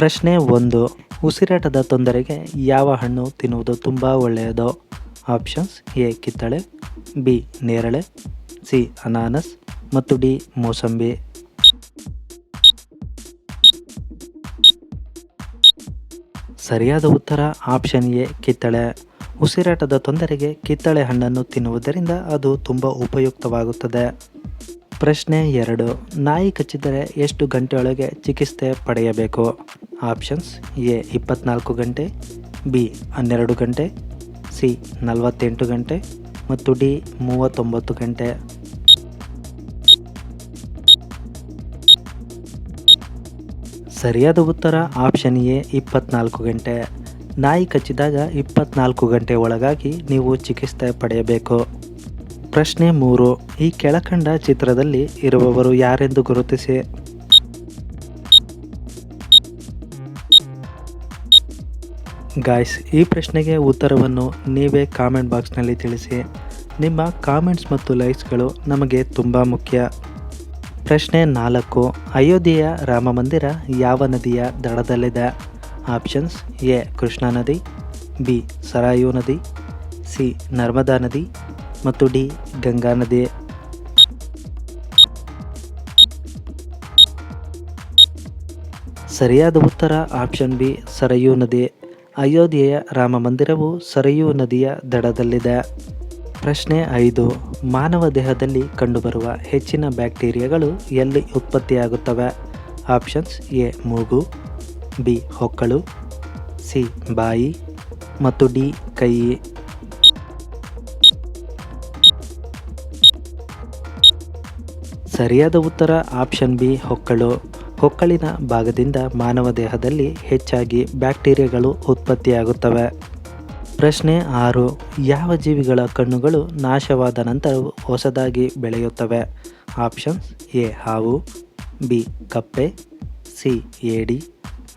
ಪ್ರಶ್ನೆ ಒಂದು, ಉಸಿರಾಟದ ತೊಂದರೆಗೆ ಯಾವ ಹಣ್ಣು ತಿನ್ನುವುದು ತುಂಬ ಒಳ್ಳೆಯದು? ಆಪ್ಷನ್ಸ್ ಎ, ಕಿತ್ತಳೆ, ಬಿ, ನೇರಳೆ, ಸಿ, ಅನಾನಸ್ ಮತ್ತು ಡಿ, ಮೋಸಂಬಿ. ಸರಿಯಾದ ಉತ್ತರ ಆಪ್ಷನ್ ಎ, ಕಿತ್ತಳೆ. ಉಸಿರಾಟದ ತೊಂದರೆಗೆ ಕಿತ್ತಳೆ ಹಣ್ಣನ್ನು ತಿನ್ನುವುದರಿಂದ ಅದು ತುಂಬ ಉಪಯುಕ್ತವಾಗುತ್ತದೆ. ಪ್ರಶ್ನೆ ಎರಡು, ನಾಯಿ ಕಚ್ಚಿದರೆ ಎಷ್ಟು ಗಂಟೆಯೊಳಗೆ ಚಿಕಿತ್ಸೆ ಪಡೆಯಬೇಕು? ಆಪ್ಷನ್ಸ್ ಎ ಇಪ್ಪತ್ನಾಲ್ಕು ಗಂಟೆ, ಬಿ ಹನ್ನೆರಡು ಗಂಟೆ, ಸಿ ನಲವತ್ತೆಂಟು ಗಂಟೆ ಮತ್ತು ಡಿ ಮೂವತ್ತೊಂಬತ್ತು ಗಂಟೆ. ಸರಿಯಾದ ಉತ್ತರ ಆಪ್ಷನ್ ಎ ಇಪ್ಪತ್ನಾಲ್ಕು ಗಂಟೆ. ನಾಯಿ ಕಚ್ಚಿದಾಗ ಇಪ್ಪತ್ನಾಲ್ಕು ಗಂಟೆ ಒಳಗಾಗಿ ನೀವು ಚಿಕಿತ್ಸೆ ಪಡೆಯಬೇಕು. ಪ್ರಶ್ನೆ ಮೂರು, ಈ ಕೆಳಕಂಡ ಚಿತ್ರದಲ್ಲಿ ಇರುವವರು ಯಾರೆಂದು ಗುರುತಿಸಿ. ಗಾಯ್ಸ್ ಈ ಪ್ರಶ್ನೆಗೆ ಉತ್ತರವನ್ನು ನೀವೇ ಕಾಮೆಂಟ್ ಬಾಕ್ಸ್ನಲ್ಲಿ ತಿಳಿಸಿ. ನಿಮ್ಮ ಕಾಮೆಂಟ್ಸ್ ಮತ್ತು ಲೈಕ್ಸ್ಗಳು ನಮಗೆ ತುಂಬ ಮುಖ್ಯ. ಪ್ರಶ್ನೆ ನಾಲ್ಕು, ಅಯೋಧ್ಯೆಯ ರಾಮ ಮಂದಿರ ಯಾವ ನದಿಯ ದಡದಲ್ಲಿದೆ? ಆಪ್ಷನ್ಸ್ ಎ, ಕೃಷ್ಣಾ ನದಿ, ಬಿ, ಸರಾಯು ನದಿ, ಸಿ, ನರ್ಮದಾ ನದಿ ಮತ್ತು ಡಿ, ಗಂಗಾ ನದಿ. ಸರಿಯಾದ ಉತ್ತರ ಆಪ್ಷನ್ ಬಿ, ಸರಯೂ ನದಿ. ಅಯೋಧ್ಯೆಯ ರಾಮ ಮಂದಿರವು ಸರಯೂ ನದಿಯ ದಡದಲ್ಲಿದೆ. ಪ್ರಶ್ನೆ ಐದು, ಮಾನವ ದೇಹದಲ್ಲಿ ಕಂಡುಬರುವ ಹೆಚ್ಚಿನ ಬ್ಯಾಕ್ಟೀರಿಯಾಗಳು ಎಲ್ಲಿ ಉತ್ಪತ್ತಿಯಾಗುತ್ತವೆ? ಆಪ್ಷನ್ಸ್ ಎ, ಮೂಗು, ಬಿ, ಹೊಕ್ಕಳು, ಸಿ, ಬಾಯಿ, ಮತ್ತು ಡಿ, ಕೈ. ಸರಿಯಾದ ಉತ್ತರ ಆಪ್ಷನ್ ಬಿ, ಹೊಕ್ಕಳು. ಹೊಕ್ಕಳಿನ ಭಾಗದಿಂದ ಮಾನವ ದೇಹದಲ್ಲಿ ಹೆಚ್ಚಾಗಿ ಬ್ಯಾಕ್ಟೀರಿಯಾಗಳು ಉತ್ಪತ್ತಿಯಾಗುತ್ತವೆ. ಪ್ರಶ್ನೆ ಆರು, ಯಾವ ಜೀವಿಗಳ ಕಣ್ಣುಗಳು ನಾಶವಾದ ನಂತರ ಹೊಸದಾಗಿ ಬೆಳೆಯುತ್ತವೆ? ಆಪ್ಷನ್ಸ್ ಎ, ಹಾವು, ಬಿ, ಕಪ್ಪೆ, ಸಿ, ಏಡಿ,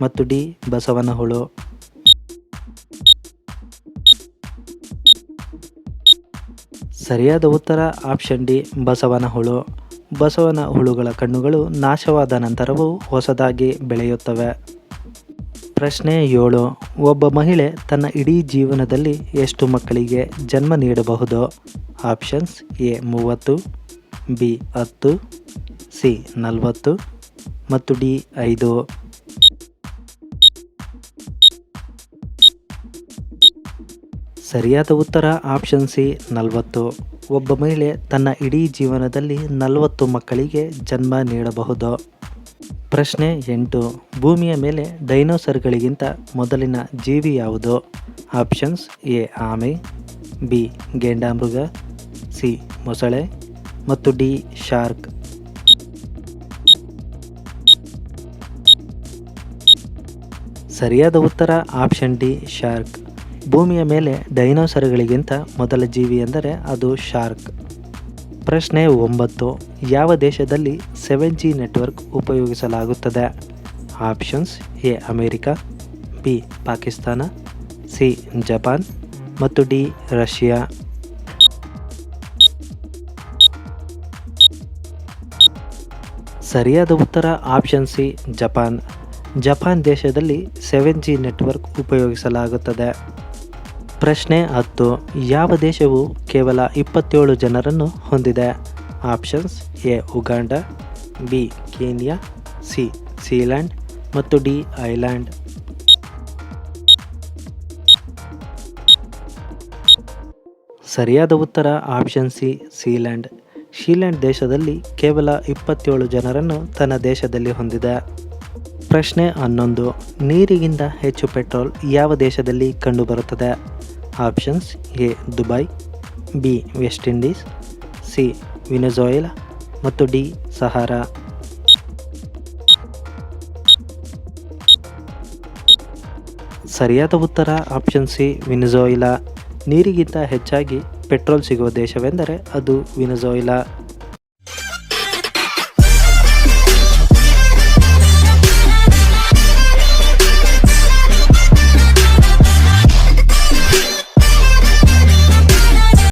ಮತ್ತು ಡಿ ಬಸವನ ಹುಳು ಸರಿಯಾದ ಉತ್ತರ ಆಪ್ಷನ್ ಡಿ ಬಸವನ ಹುಳು ಬಸವನ ಹುಳುಗಳ ಕಣ್ಣುಗಳು ನಾಶವಾದ ನಂತರವೂ ಹೊಸದಾಗಿ ಬೆಳೆಯುತ್ತವೆ. ಪ್ರಶ್ನೆ ಏಳು, ಒಬ್ಬ ಮಹಿಳೆ ತನ್ನ ಇಡೀ ಜೀವನದಲ್ಲಿ ಎಷ್ಟು ಮಕ್ಕಳಿಗೆ ಜನ್ಮ ನೀಡಬಹುದು? ಆಪ್ಷನ್ಸ್ ಎ, ಮೂವತ್ತು, ಬಿ, ಹತ್ತು, ಸಿ, ನಲವತ್ತು ಮತ್ತು ಡಿ, ಐದು. ಸರಿಯಾದ ಉತ್ತರ ಆಪ್ಷನ್ ಸಿ, ನಲವತ್ತು. ಒಬ್ಬ ಮಹಿಳೆ ತನ್ನ ಇಡೀ ಜೀವನದಲ್ಲಿ ನಲವತ್ತು ಮಕ್ಕಳಿಗೆ ಜನ್ಮ ನೀಡಬಹುದು. ಪ್ರಶ್ನೆ ಎಂಟು. ಭೂಮಿಯ ಮೇಲೆ ಡೈನೋಸರ್ಗಳಿಗಿಂತ ಮೊದಲಿನ ಜೀವಿ ಯಾವುದು? ಆಪ್ಷನ್ಸ್ ಎ, ಆಮೆ, ಬಿ, ಗೇಂಡಾಮೃಗ, ಸಿ, ಮೊಸಳೆ, ಮತ್ತು ಡಿ, ಶಾರ್ಕ್. ಸರಿಯಾದ ಉತ್ತರ ಆಪ್ಷನ್ ಡಿ, ಶಾರ್ಕ್. ಭೂಮಿಯ ಮೇಲೆ ಡೈನೋಸರ್ಗಳಿಗಿಂತ ಮೊದಲ ಜೀವಿ ಎಂದರೆ ಅದು ಶಾರ್ಕ್. ಪ್ರಶ್ನೆ ಒಂಬತ್ತು. ಯಾವ ದೇಶದಲ್ಲಿ ಸೆವೆನ್ ಜಿ ನೆಟ್ವರ್ಕ್ ಉಪಯೋಗಿಸಲಾಗುತ್ತದೆ? Options A, America, B, Pakistan, C, Japan ಮತ್ತು ಡಿ, ರಷ್ಯಾ. ಸರಿಯಾದ ಉತ್ತರ ಆಪ್ಷನ್ ಸಿ, ಜಪಾನ್. ಜಪಾನ್ ದೇಶದಲ್ಲಿ ಸೆವೆನ್ ಜಿ ನೆಟ್ವರ್ಕ್ ಉಪಯೋಗಿಸಲಾಗುತ್ತದೆ. ಪ್ರಶ್ನೆ ಹತ್ತು, ಯಾವ ದೇಶವು ಕೇವಲ ಇಪ್ಪತ್ತೇಳು ಜನರನ್ನು ಹೊಂದಿದೆ? Options A, Uganda, B, Kenya, C, Sealand ಮತ್ತು ಡಿ, ಐಲ್ಯಾಂಡ್. ಸರಿಯಾದ ಉತ್ತರ ಆಪ್ಷನ್ ಸಿ, ಸೀಲ್ಯಾಂಡ್. ಶೀಲ್ಯಾಂಡ್ ದೇಶದಲ್ಲಿ ಕೇವಲ ಇಪ್ಪತ್ತೇಳು ಜನರನ್ನು ತನ್ನ ದೇಶದಲ್ಲಿ ಹೊಂದಿದೆ. ಪ್ರಶ್ನೆ ಹನ್ನೊಂದು, ನೀರಿಗಿಂತ ಹೆಚ್ಚು ಪೆಟ್ರೋಲ್ ಯಾವ ದೇಶದಲ್ಲಿ ಕಂಡುಬರುತ್ತದೆ? Options A Dubai B West Indies C Venezuela ಮತ್ತು ಡಿ ಸಹಾರಾ ಸರಿಯಾದ ಉತ್ತರ ಆಪ್ಷನ್ ಸಿ ವಿನೆಜೋಯಿಲಾ ನೀರಿಗಿಂತ ಹೆಚ್ಚಾಗಿ ಪೆಟ್ರೋಲ್ ಸಿಗುವ ದೇಶವೆಂದರೆ ಅದು ವಿನೆಜೋಯಿಲಾ